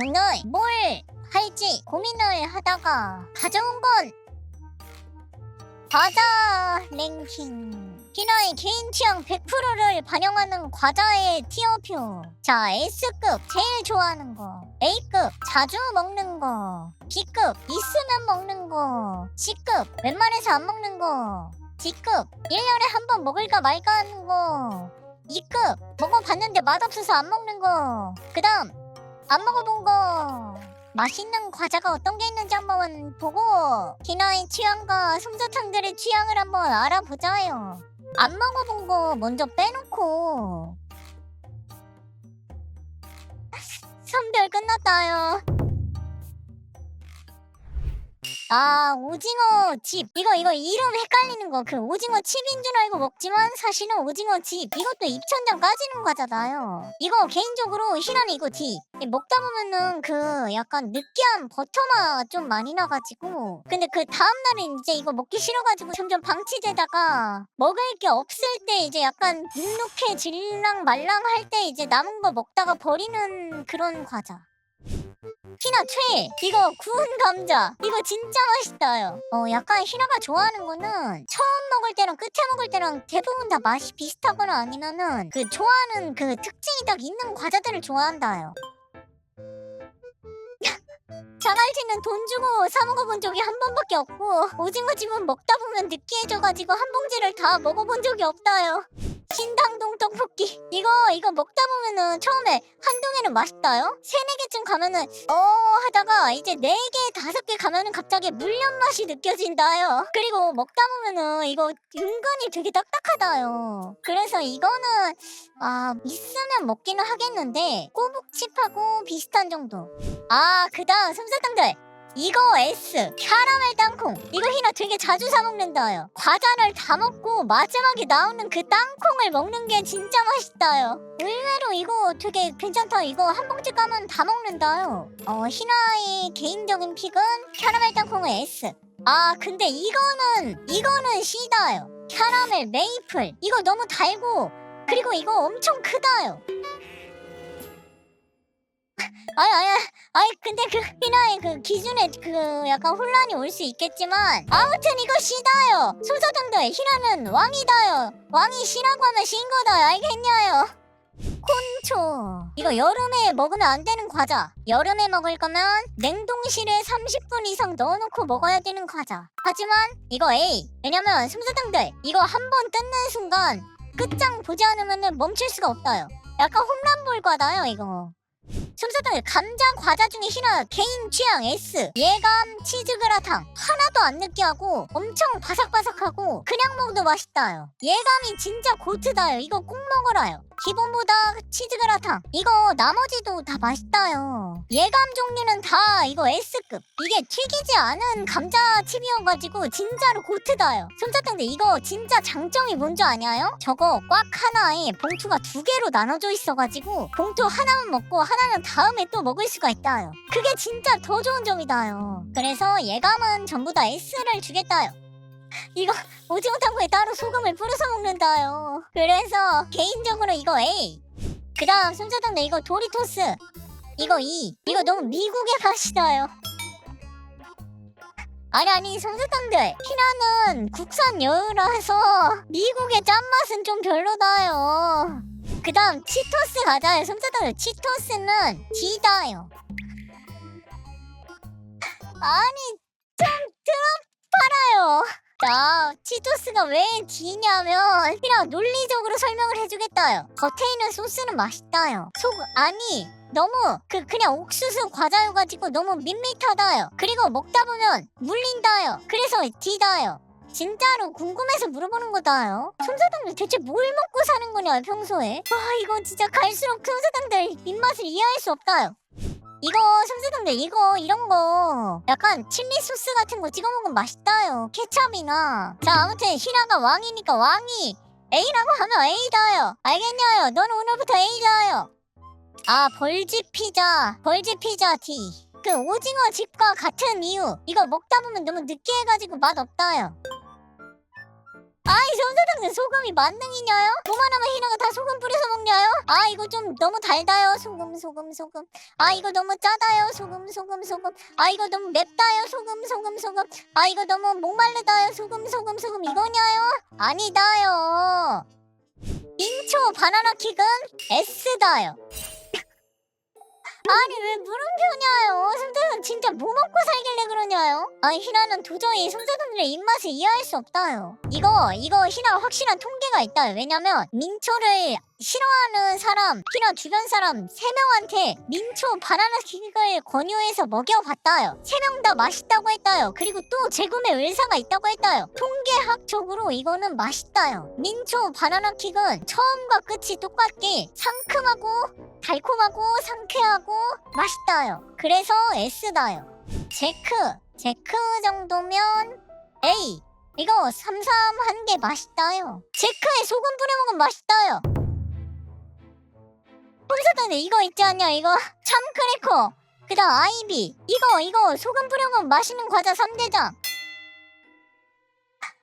오늘 뭘 할지 고민을 하다가 가져온 건 과자 랭킹. 희나의 개인 취향 100%를 반영하는 과자의 티어표. 자, S급 제일 좋아하는 거. A급 자주 먹는 거. B급 있으면 먹는 거. C급 웬만해서 안 먹는 거. D급 1년에 한 번 먹을까 말까 하는 거. 2급 먹어봤는데 맛없어서 안 먹는 거. 그 다음 안 먹어본 거. 맛있는 과자가 어떤 게 있는지 한번 보고 기나의 취향과 솜사탕들의 취향을 한번 알아보자요. 안 먹어본 거 먼저 빼놓고 선별 끝났다요. 아 오징어 칩. 이거 이거 이름 헷갈리는 거. 그 오징어 칩인 줄 알고 먹지만 사실은 오징어 칩. 이것도 입천장 까지는 과자다요. 이거 개인적으로 희란이 이거 D 먹다 보면은 그 약간 느끼한 버터맛 좀 많이 나가지고. 근데 그 다음날은 이제 이거 먹기 싫어가지고 점점 방치되다가 먹을 게 없을 때 이제 약간 눅눅해 질랑 말랑 할 때 이제 남은 거 먹다가 버리는 그런 과자 희나 최 이거 구운 감자 이거 진짜 맛있다요. 어 약간 희나가 좋아하는 거는 처음 먹을 때랑 끝에 먹을 때랑 대부분 다 맛이 비슷하거나 아니면은 그 좋아하는 그 특징이 딱 있는 과자들을 좋아한다요. 자갈치는 돈 주고 사 먹어본 적이 한 번밖에 없고 오징어집은 먹다 보면 느끼해져가지고 한 봉지를 다 먹어본 적이 없다요 신당동 떡볶이. 이거 이거 먹다 보면은 처음에 한두 개는 맛있다요? 세네 개쯤 가면은 어 하다가 이제 네 개 다섯 개 가면은 갑자기 물엿 맛이 느껴진다요. 그리고 먹다 보면은 이거 은근히 되게 딱딱하다요. 그래서 이거는 아 있으면 먹기는 하겠는데 꼬북칩하고 비슷한 정도. 아 그다음 솜사탕들 이거 S 캐러멜 땅콩. 이거 희나 되게 자주 사 먹는다요. 과자를 다 먹고 마지막에 나오는 그 땅콩을 먹는 게 진짜 맛있다요. 의외로 이거 되게 괜찮다. 이거 한 봉지 까면 다 먹는다요. 어 희나의 개인적인 픽은 캐러멜 땅콩의 S 아 근데 이거는 이거는 C다요. 캐러멜 메이플. 이거 너무 달고 그리고 이거 엄청 크다요 아니 아니 아니 근데 그 희나의 그 기준에 그 약간 혼란이 올 수 있겠지만 아무튼 이거 시다요. 소사당들 희나는 왕이다요. 왕이 시라고 하면 신 거다. 알겠냐요? 콘초. 이거 여름에 먹으면 안 되는 과자. 여름에 먹을 거면 냉동실에 30분 이상 넣어놓고 먹어야 되는 과자. 하지만 이거 A 왜냐면 솜사당들 이거 한 번 뜯는 순간 끝장 보지 않으면 멈출 수가 없다요. 약간 홈런볼 과다요 이거 솜사탕 감자 과자 중에 희나 개인 취향 S 예감 치즈그라탕 하나도 안 느끼하고 엄청 바삭바삭하고 그냥 먹어도 맛있다요. 예감이 진짜 고트다요. 이거 꼭 먹어라요. 기본보다 치즈그라탕 이거 나머지도 다 맛있다요. 예감 종류는 다 이거 S급. 이게 튀기지 않은 감자칩이어가지고 진짜로 고트다요. 솜사탕들 이거 진짜 장점이 뭔지 아냐요? 저거 꽉 하나에 봉투가 두 개로 나눠져 있어가지고 봉투 하나만 먹고 하나는 다음에 또 먹을 수가 있다요. 그게 진짜 더 좋은 점이다요. 그래서 예감은 전부 다 S를 주겠다요. 이거 오징어 탕후에 따로 소금을 뿌려서 먹는다요. 그래서 개인적으로 이거 A 그 다음 솜사탕들 이거 도리토스 이거 E. 이거 너무 미국의 맛이다요. 아니 아니 솜사탕들. 희나는 국산 여유라서 미국의 짠맛은 좀 별로다요 그 다음 치토스 가자요 솜사탕들 치토스는 D다요 아니 좀 들어봐라요 자, 치토스가 왜 D냐면 그냥 논리적으로 설명을 해주겠다요. 겉에 있는 소스는 맛있다요. 속 아니 너무 그 그냥 옥수수 과자여가지고 너무 밋밋하다요. 그리고 먹다 보면 물린다요. 그래서 D다요. 진짜로 궁금해서 물어보는 거다요. 솜사탕들 대체 뭘 먹고 사는 거냐 평소에? 와 이거 진짜 갈수록 솜사탕들 입맛을 이해할 수 없다요. 이거 솜사탕들 이거 이런 거. 약간 칠리 소스 같은 거 찍어 먹으면 맛있다요 케찹이나. 자 아무튼 희나가 왕이니까 왕이. A라고 하면 A다요. 알겠냐요? 넌 오늘부터 A다요. 아 벌집 피자. 벌집 피자 D 그 오징어 집과 같은 이유. 이거 먹다 보면 너무 느끼해가지고 맛없다요 아이 솜사탕 희나는 소금이 만능이냐요? 뭐만 하면 희나가 다 소금 뿌려서 먹냐요? 아 이거 좀 너무 달다요. 소금 소금 소금. 아 이거 너무 짜다요. 소금 소금 소금. 아 이거 너무 맵다요. 소금 소금 소금. 아 이거 너무 목마르다요. 소금 소금 소금. 이거냐요? 아니다요. 민초 바나나 킥은 S다요 아니 왜 물음표냐요? 손자는 진짜 뭐 먹고 살길래 그러냐요? 아니 희나는 도저히 손자들의 입맛을 이해할 수 없다요. 이거 이거 희나 확실한 통계가 있다요. 왜냐면 민초를 싫어하는 사람, 희나 주변 사람 세 명한테 민초 바나나 킥을 권유해서 먹여봤다요. 세명다 맛있다고 했다요. 그리고 또 재구매 의사가 있다고 했다요. 통계학적으로 이거는 맛있다요. 민초 바나나 킥은 처음과 끝이 똑같게 상큼하고 달콤하고 상쾌하고 맛있다요. 그래서 S다요. 제크, 제크 정도면 A. 이거 삼삼한 게 맛있다요. 제크에 소금 뿌려 먹으면 맛있다요. 홈사단에 이거 있지 않냐 이거? 참 크래커. 그다음 아이비. 이거 이거. 소금 뿌려 먹으면 맛있는 과자 3대장.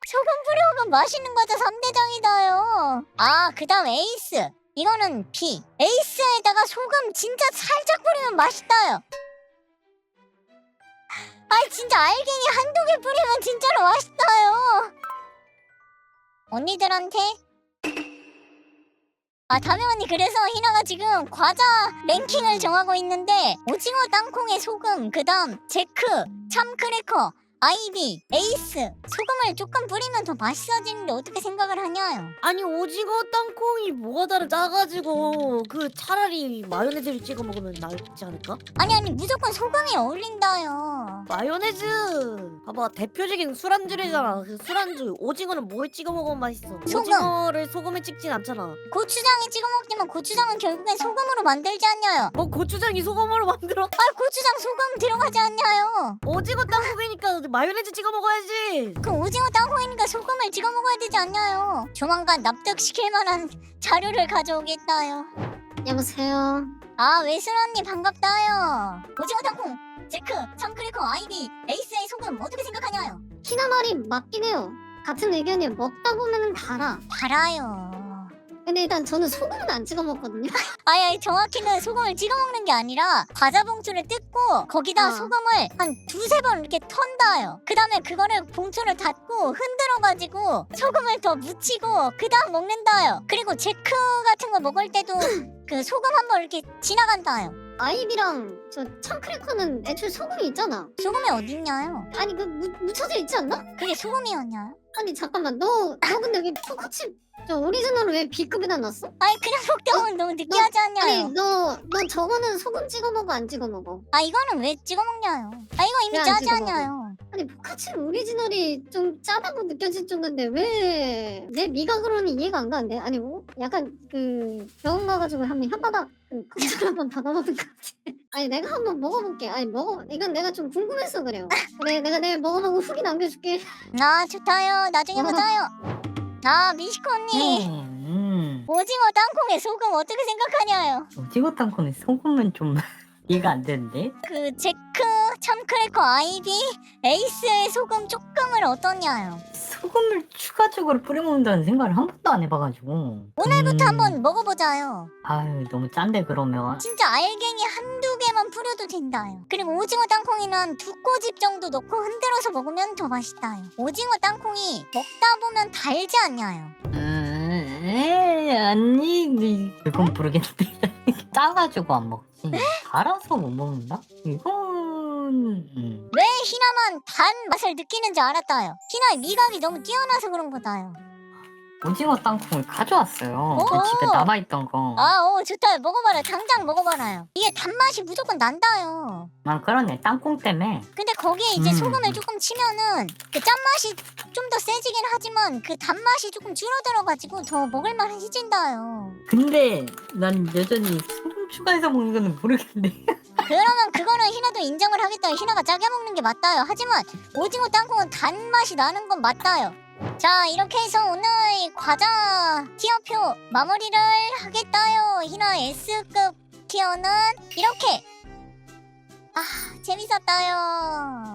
소금 뿌려 먹으면 맛있는 과자 3대장이다요. 아 그다음 에이스. 이거는 B. 에이스에다가 소금 진짜 살짝 뿌리면 맛있다요. 아 진짜 알갱이 한두 개 뿌리면 진짜로 맛있다요. 언니들한테 아 다미 언니 그래서 희나가 지금 과자 랭킹을 정하고 있는데 오징어 땅콩에 소금 그 다음 제크 참크래커 아이비 에이스 소금을 조금 뿌리면 더 맛있어지는데 어떻게 생각을 하냐요? 아니 오징어 땅콩이 뭐가 다르 짜가지고 그 차라리 마요네즈를 찍어 먹으면 낫지 않을까? 아니 아니 무조건 소금이 어울린다요. 마요네즈 봐봐 대표적인 술안주래잖아 그 술안주 오징어는 뭐에 찍어 먹으면 맛있어 소금. 오징어를 소금에 찍진 않잖아 고추장에 찍어 먹지만 고추장은 결국엔 소금으로 만들지 않냐요? 뭐 고추장이 소금으로 만들어? 아 고추장 소금 들어가지 않냐요? 오징어 땅콩이니까 마요네즈 찍어 먹어야지 그 오징어 땅콩이니까 소금을 찍어 먹어야 되지 않냐요? 조만간 납득시킬 만한 자료를 가져오겠다요. 여보세요. 아 외순 언니 반갑다요. 오징어 땅콩, 제크, 참크래커, 아이비, 에이스의 소금 어떻게 생각하냐요? 희나 말이 맞긴 해요. 같은 의견이 먹다 보면은 달아. 달아요. 근데 일단 저는 소금은 안 찍어 먹거든요. 아니, 아니 정확히는 소금을 찍어 먹는 게 아니라 과자 봉투를 뜯고 거기다 어. 소금을 한 두세 번 이렇게 턴다요. 그 다음에 그거를 봉투를 닫고 흔들어 가지고 소금을 더 묻히고 그 다음 먹는다요. 그리고 제크 같은 거 먹을 때도 그 소금 한 번 이렇게 지나간다요. 아이비랑 저 참크래커는 애초에 소금이 있잖아. 소금이 어딨냐요? 아니 그 무, 묻혀져 있지 않나? 그게 소금이었냐요? 아니 잠깐만 너 너 근데 왜 포카치 저 오리지널을 왜 B급에다 놨어? 아니 그냥 보면 너무 느끼하지 아니 않냐요? 너너 저거는 소금 찍어 먹어 안 찍어 먹어? 아 이거는 왜 찍어 먹냐요? 아 이거 이미 왜안 짜지 찍어 먹어? 않냐요? 아니 포카치 오리지널이 좀 짜다고 느껴질 정도인데 왜 내 미각으로는 이해가 안 가는데 아니 뭐 약간 그 병원 가가지고 한번 혓바닥 그 검사를 한번 받아보는 것 같아 아니 내가 한번 먹어볼게 아니 먹어 이건 내가 좀 궁금해서 그래요 그래 내가 내일 먹어보고 후기 남겨줄게 아 좋다요. 나중에 어. 보자요. 아 미시코 언니 음, 오징어 땅콩에 소금 어떻게 생각하냐요? 오징어 땅콩에 소금은 좀 이해가 안 되는데? 그 제크 참크래커 아이비 에이스의 소금 조금을 어떠냐요? 소금을 추가적으로 뿌려 먹는다는 생각을 한 번도 안 해봐가지고 오늘부터 음, 한번 먹어보자요. 아유 너무 짠데 그러면 진짜 알갱이 한두 개만 뿌려도 된다요. 그리고 오징어 땅콩이는 한두 꼬집 정도 넣고 흔들어서 먹으면 더 맛있다요. 오징어 땅콩이 먹다 보면 달지 않냐요? 음, 에이 아니 그건 모르겠는데 짜가지고 안 먹지 달아서 못 먹는다? 이건 음. 왜 희나만 단 맛을 느끼는지 알았다요. 희나의 미각이 너무 뛰어나서 그런 거다요. 오징어 땅콩을 가져왔어요 그 오! 집에 남아있던 거 아, 오, 좋다. 먹어봐라. 당장 먹어봐라요. 이게 단맛이 무조건 난다요. 아, 그러네 땅콩 때문에 근데 거기에 이제 음. 소금을 조금 치면은 그 짠맛이 좀 더 세지긴 하지만 그 단맛이 조금 줄어들어가지고 더 먹을만해진다요. 근데 난 여전히 소금 추가해서 먹는 거는 모르겠는데 그러면 희나도 인정을 하겠다. 희나가 짜게 먹는 게 맞다요. 하지만 오징어 땅콩은 단맛이 나는 건 맞다요. 자 이렇게 해서 오늘 과자 티어표 마무리를 하겠다요. 희나 S급 티어는 이렇게 아 재밌었다요.